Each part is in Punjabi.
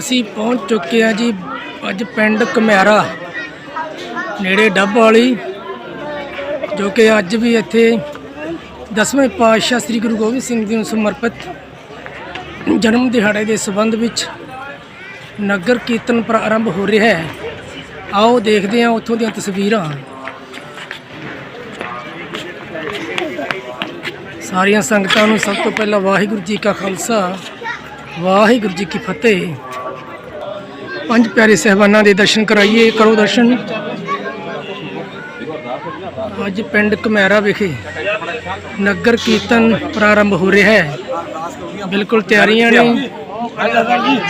ਅਸੀਂ ਪਹੁੰਚ ਚੁੱਕੇ ਹਾਂ ਜੀ ਅੱਜ ਪਿੰਡ ਕਮਿਆਰਾ ਨੇੜੇ ਡੱਬ ਵਾਲੀ, ਜੋ ਕਿ ਅੱਜ ਵੀ ਇੱਥੇ ਦਸਵੇਂ ਪਾਤਸ਼ਾਹ ਸ੍ਰੀ ਗੁਰੂ ਗੋਬਿੰਦ ਸਿੰਘ ਜੀ ਨੂੰ ਸਮਰਪਿਤ ਜਨਮ ਦਿਹਾੜੇ ਦੇ ਸੰਬੰਧ ਵਿੱਚ ਨਗਰ ਕੀਰਤਨ ਪ੍ਰਾਰੰਭ ਹੋ ਰਿਹਾ ਹੈ। ਆਓ ਦੇਖਦੇ ਹਾਂ ਉੱਥੋਂ ਦੀਆਂ ਤਸਵੀਰਾਂ। ਸਾਰੀਆਂ ਸੰਗਤਾਂ ਨੂੰ ਸਭ ਤੋਂ ਪਹਿਲਾਂ ਵਾਹਿਗੁਰੂ ਜੀ ਕਾ ਖਾਲਸਾ, ਵਾਹਿਗੁਰੂ ਜੀ ਕੀ ਫਤਿਹ। ਪੰਜ ਪਿਆਰੇ ਸਹਿਬਾਨਾਂ ਦੇ ਦਰਸ਼ਨ ਕਰਾਈਏ, ਕਰੋ ਦਰਸ਼ਨ। ਅੱਜ ਪਿੰਡ ਕਮੈਰਾ ਵਿਖੇ ਨਗਰ ਕੀਰਤਨ ਪ੍ਰਾਰੰਭ ਹੋ ਰਿਹਾ ਹੈ। ਬਿਲਕੁਲ ਤਿਆਰੀਆਂ ਨੇ।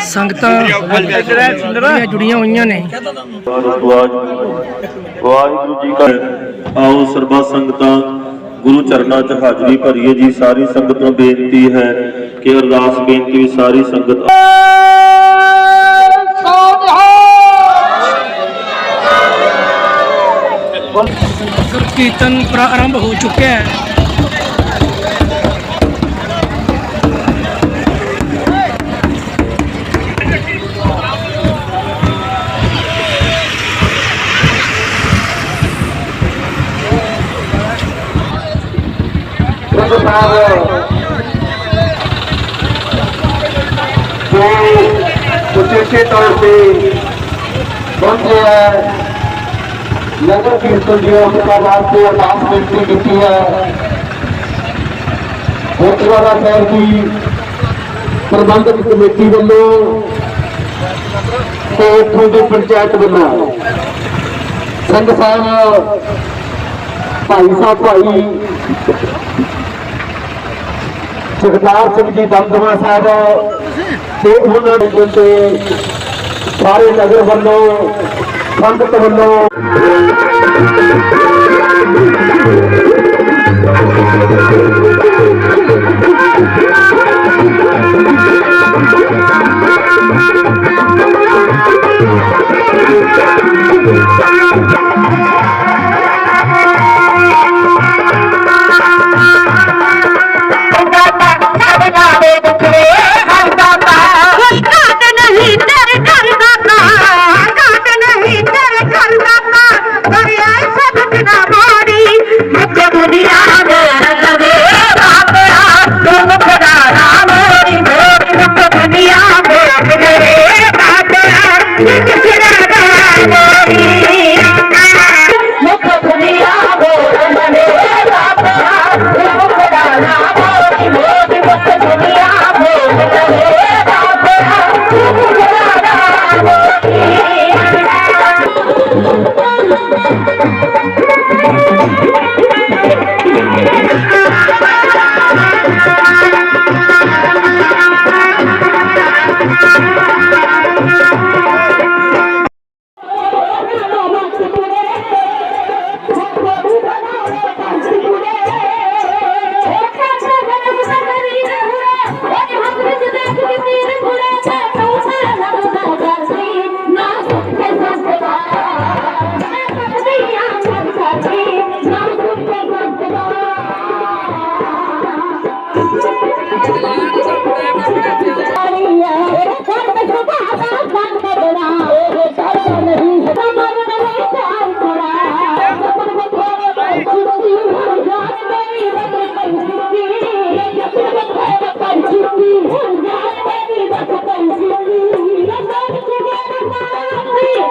ਸੰਗਤਾਂ ਜੁੜੀਆਂ ਹੋਈਆਂ ਨੇ। ਵਾਹਿਗੁਰੂ ਜੀ ਕਾ ਆਓ ਸਰਬਾ ਸੰਗਤਾਂ, ਗੁਰੂ ਚਰਨਾਂ 'ਚ ਹਾਜ਼ਰੀ ਭਰੀਏ ਜੀ। ਸਾਰੀ ਸੰਗਤ ਨੂੰ ਬੇਨਤੀ ਹੈ ਕਿ ਅਰਦਾਸ ਬੇਨਤੀ ਸਾਰੀ ਸੰਗਤ ਨਗਰ ਕੀਰਤਨ ਪ੍ਰਾਰੰਭ ਹੋ ਚੁੱਕਿਆ ਹੈ। ਗੁਰੂ ਸਾਹਿਬ ਜੋ ਉਚੇਚੇ ਤੌਰ ਤੇ ਪਹੁੰਚੇ ਹੈ ਨਗਰ ਕੀਰਤਨ ਦੀ ਉਸਕਾ ਵਾਸਤੇ ਅਰਦਾਸ ਬੇਨਤੀ ਕੀਤੀ ਹੈ। ਗੁਰਦੁਆਰਾ ਸਾਹਿਬ ਦੀ ਪ੍ਰਬੰਧਕ ਕਮੇਟੀ ਵੱਲੋਂ ਤੇ ਇੱਥੋਂ ਦੀ ਪੰਚਾਇਤ ਵੱਲੋਂ ਸਿੰਘ ਸਾਹਿਬ, ਭਾਈ ਸਾਹਿਬ, ਭਾਈ ਸਰਦਾਰ ਸਿੰਘ ਜੀ, ਦਮਦਮਾ ਸਾਹਿਬ ਤੇ ਉਹਨਾਂ ਦੇ ਤੇ ਸਾਰੇ ਨਗਰ ਵੱਲੋਂ ಸ್ವಾಗತವನ್ನು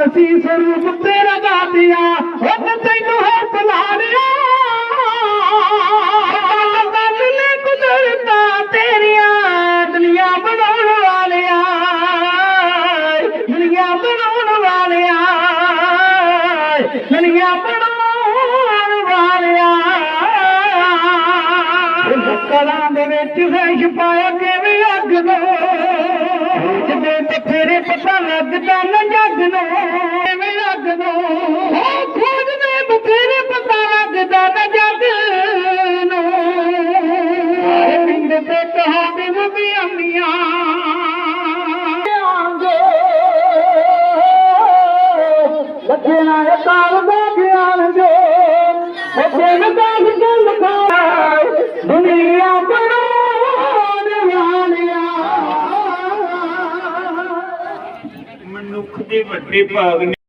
سوروپ تي پاريو تيل دل بڻ واريان دل بڻ واريان تر ڇپايا ڪه اڳو ਜਿਹਦੇ ਬਥੇਰੇ ਪਤਾ ਲੱਗਦਾ ਨਾ ਜੱਗ ਨੂੰ ਕਿਵੇਂ ਅੱਗ ਨੂੰ ਹੋ ਖੋਜ ਦੇ ਬਥੇਰੇ ਪਤਾ ਲੱਗਦਾ ਨਾ ਜੱਗ ਨੂੰ ਹਾਏ ਪਿੰਡ ਤੇ ਕਹਾਣੀ ਵੀ ਅੰਮੀਆਂ ਲੱਗਿਆ ਕਾਲ ਦਾ ਗਿਆਨ ਜੋ ਬੱਚੇ ਨੂੰ ਕਾਹ இப்ப